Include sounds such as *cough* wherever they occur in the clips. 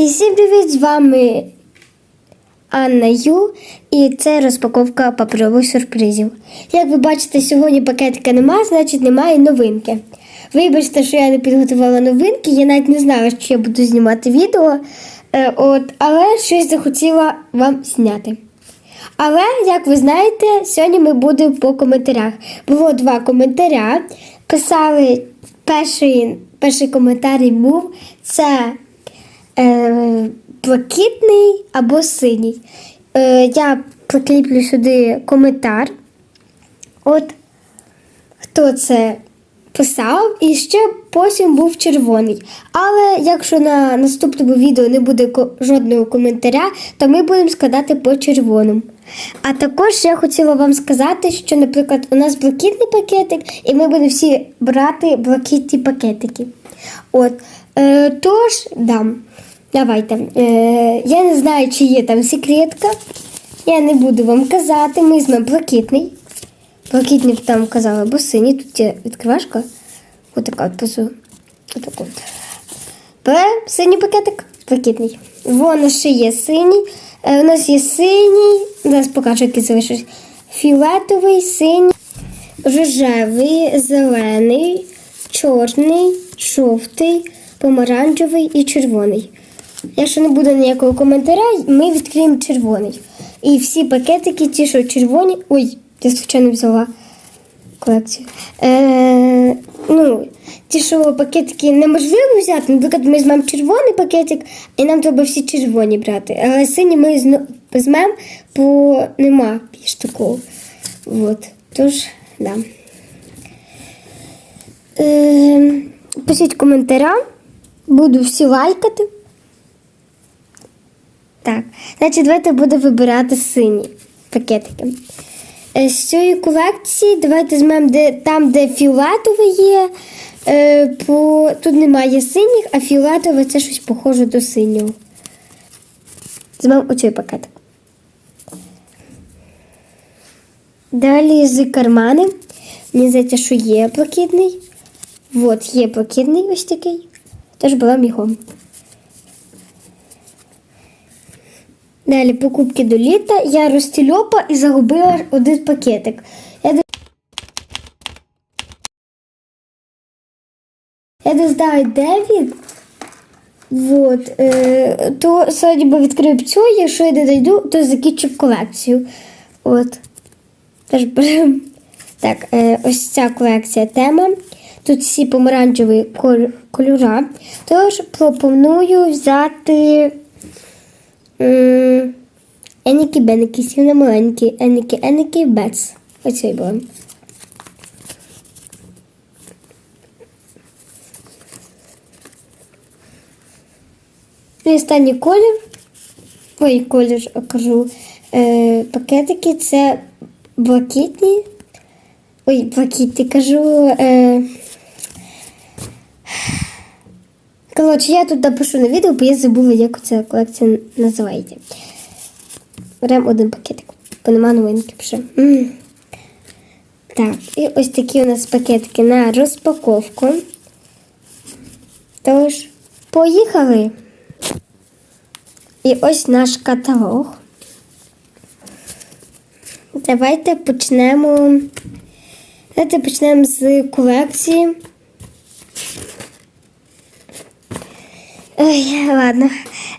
І всім привіт! З вами Анна Ю, і це розпаковка паперових сюрпризів. Як ви бачите, сьогодні пакетика немає, значить немає новинки. Вибачте, що я не підготувала новинки, я навіть не знала, що я буду знімати відео, е, от, але щось захотіла вам зняти. Але, як ви знаєте, сьогодні ми будемо по коментарях. Було два коментаря. Писали перший, перший коментар був це блакитний або синій. Е, я прикріплю сюди коментар. От хто це писав, і ще потім був червоний. Але якщо на наступному відео не буде жодного коментаря, то ми будемо складати по червоному. А також я хотіла вам сказати, що, наприклад, у нас блакитний пакетик, і ми будемо всі брати блакитні пакетики. От, е, тож, дам. Давайте. Е, я не знаю, чи є там секретка. Я не буду вам казати. Ми візьмемо блакитний. Блакитний там казала, бо синій. Тут є відкривашка. Отака от позу. Отаку. от. Синій пакетик, блакитний. Воно ще є синій. Е, у нас є синій. Зараз покажу, який залишився. Фіолетовий, синій, рожевий, зелений, чорний, жовтий, помаранчевий і червоний. Якщо не буде ніякого коментаря, ми відкриємо червоний. І всі пакетики, ті, що червоні. Ой, я звичайно взяла колекцію. Е, ну, ті, що пакетики неможливо взяти. Наприклад, ми візьмемо червоний пакетик, і нам треба всі червоні брати. Але сині ми візьмемо, бо нема більш такого. От. Тож, да. Е, пишіть коментаря. Буду всі лайкати. Так, значить, давайте буду вибирати сині пакетики. Е, З цієї колекції давайте візьмемо де, там, де фіолетове є. Е, по, тут немає синіх, а фіолетове це щось похоже до синього. Візьмемо оцей пакетик. Далі з кармани. Мені здається, що є блакитний. От, є блакитний ось такий. Тож беремо його. Далі покупки до літа. Я розтільопа і загубила один пакетик. Я. Я не знаю, де він. Вот. Е, то сьогодні би відкрив цю, якщо я не знайду, то закінчу колекцію. От. Теж. *laughs* Так, е, ось ця колекція тема. Тут всі помаранчеві кол- кольора. Тож пропоную взяти м, Еніки Беники, сильно маленькі, Еніки Еніки Бец. Оцей беремо. І останній колір. Ой, колір кажу. Е, пакетики це блакитні. Ой, блакитні, кажу. Е, коротше, я тут напишу на відео, бо я забула, як ця колекція називається. Беремо один пакетик, бо нема новинки. М. Так, і ось такі у нас пакетики на розпаковку. Тож, поїхали! І ось наш каталог. Давайте почнемо. Давайте почнемо з колекції. Ой, ладно.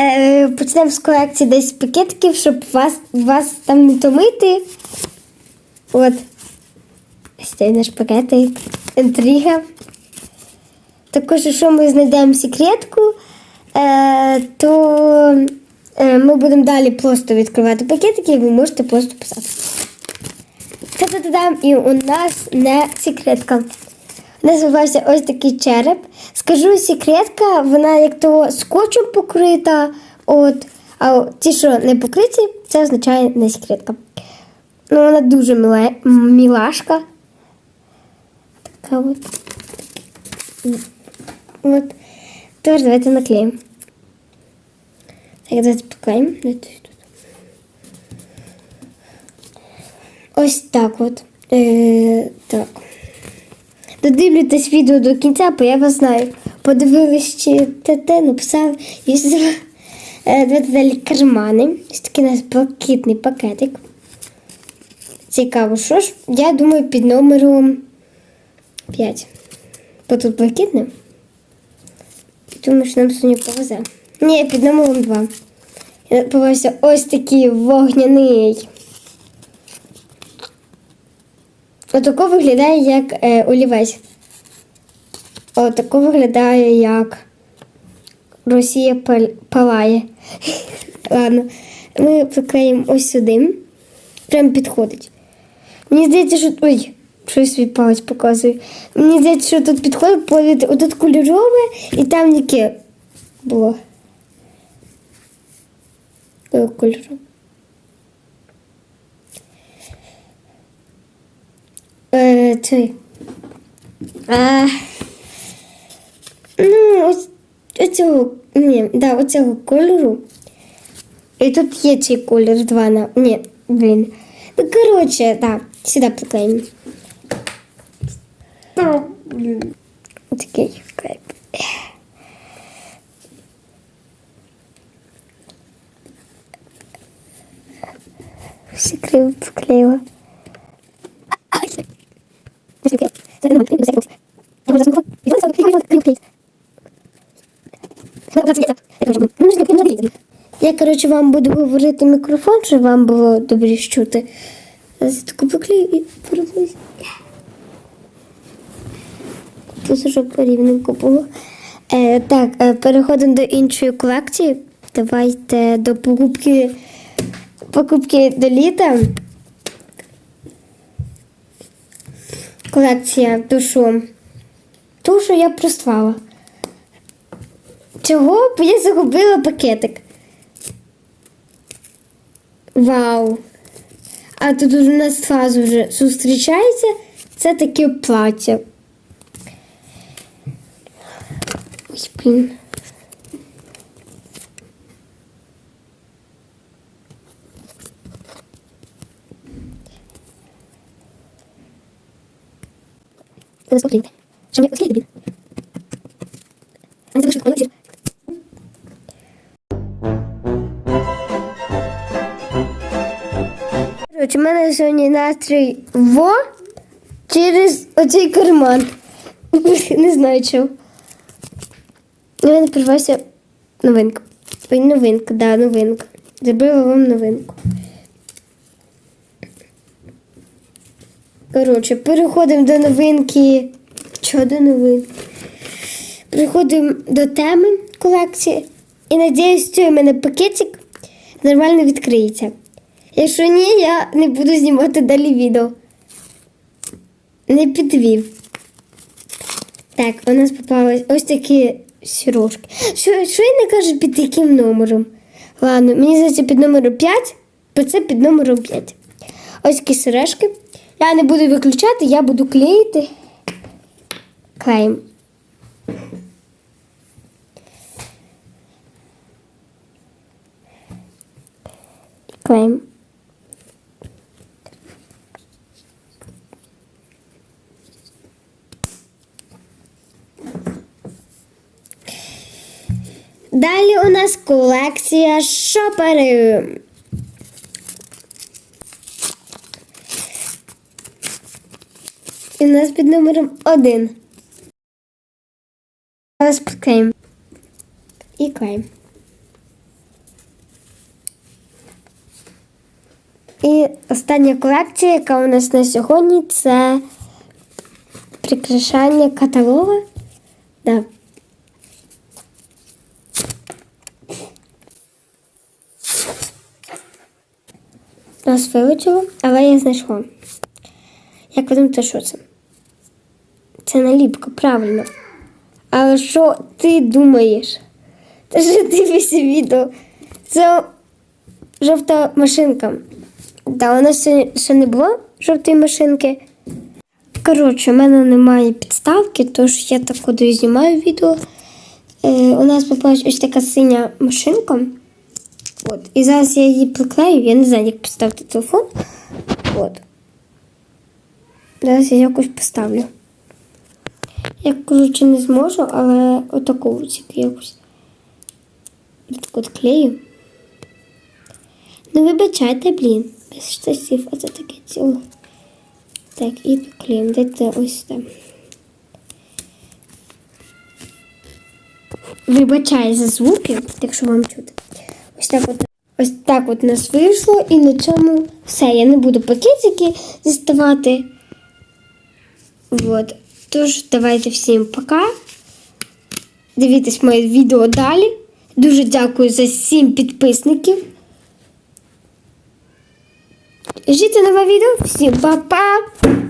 Е, почнемо з колекції десь пакетиків, щоб вас, вас там не томити. От. Ось цей наш пакетик. Інтрига. Також, якщо ми знайдемо секретку, е, то е, ми будемо далі просто відкривати пакетики, і ви можете просто писати. Та-та-та-дам, і у нас не секретка. Називається ось такий череп. Скажу, секретка, вона як то скотчем покрита. От, а ті, що не покриті, це означає не секретка. Ну, вона дуже мила, мілашка. Така от. От. Тепер давайте наклеїмо. Так, давайте поклеїмо. Ось так от. Е, так. Додивлюйтесь відео до кінця, бо я вас знаю. Подивились, чи ТТ написав і все. Е, далі кармани. Ось такий у нас блакитний пакетик. Цікаво, що ж? Я думаю, під номером 5. Бо тут блакитне. Думаю, що нам сьогодні повезе. Ні, під номером 2. Я побавився ось такий вогняний. Отако виглядає як е, олівець. Отако виглядає як Росія палає. *laughs* Ладно, ми приклеїмо ось сюди. Прям підходить. Мені здається, що. Ой, щось свій палець показує. Мені здається, що тут підходить повід. Отут кольорове і там яке було. Е, Кольорове. цей. А, ну, ось оцього, ні, да, оцього кольору. І тут є цей колір два на. Ні, блін. Ну, коротше, так, сюди приклеїмо. Такий клейп. Все криво поклеїла. Я, коротше, вам буду говорити мікрофон, щоб вам було добре чути. Зараз таку поклею і переблизь. Просто щоб рівненько було. Е, так, е, переходимо до іншої колекції. Давайте до покупки, покупки до літа. Колекція душу. Ту, що я прислала. Чого? Бо я загубила пакетик. Вау! А тут у нас фазу вже зустрічається. Це таке плаття. Ой, блін. Це спокійно. Що мені оскільки, блін? А не залишив коло, Коротше, у мене сьогодні настрій во через оцей карман. *laughs* Не знаю чого. У мене прорвався новинка. Ой, новинка, да, новинка. Зробила вам новинку. Коротше, переходимо до новинки. Чого до новинки? Переходимо до теми колекції. І надіюсь, що у мене пакетик нормально відкриється. Якщо ні, я не буду знімати далі відео. Не підвів. Так, у нас попались ось такі сірошки. Що, що я не кажу під яким номером? Ладно, мені здається під номером 5, бо це під номером 5. Ось такі сережки. Я не буду виключати, я буду клеїти. Клеїм. Клеїм. Далі у нас колекція шопери. І у нас під номером один. Зараз приклеїмо. І клеїмо. І остання колекція, яка у нас на сьогодні, це прикрашання каталога. Да. Нас вилучило, але я знайшла. Як ви думаєте, що це? Це наліпка, правильно. Але що ти думаєш? Ти ж дивишся відео. Це жовта машинка. Та у нас ще не було жовтої машинки. Коротше, у мене немає підставки, тож я так куди знімаю відео. Е, у нас попалась ось така синя машинка. От. І зараз я її приклею, я не знаю, як поставити телефон. От. Зараз я якось поставлю. Я, коротше, не зможу, але отаку ось якусь. Так от клею. Ну, вибачайте, блін. Без штасів, оце таке ціло. Так, і клеїмо. Дайте ось там. Вибачаю за звуки, якщо вам чути. Ось так от. Ось так от нас вийшло, і на цьому все. Я не буду пакетики діставати. Вот. Тож, давайте всім пока. Дивіться моє відео далі. Дуже дякую за 7 підписників. Жити нове відео. Всім па-па!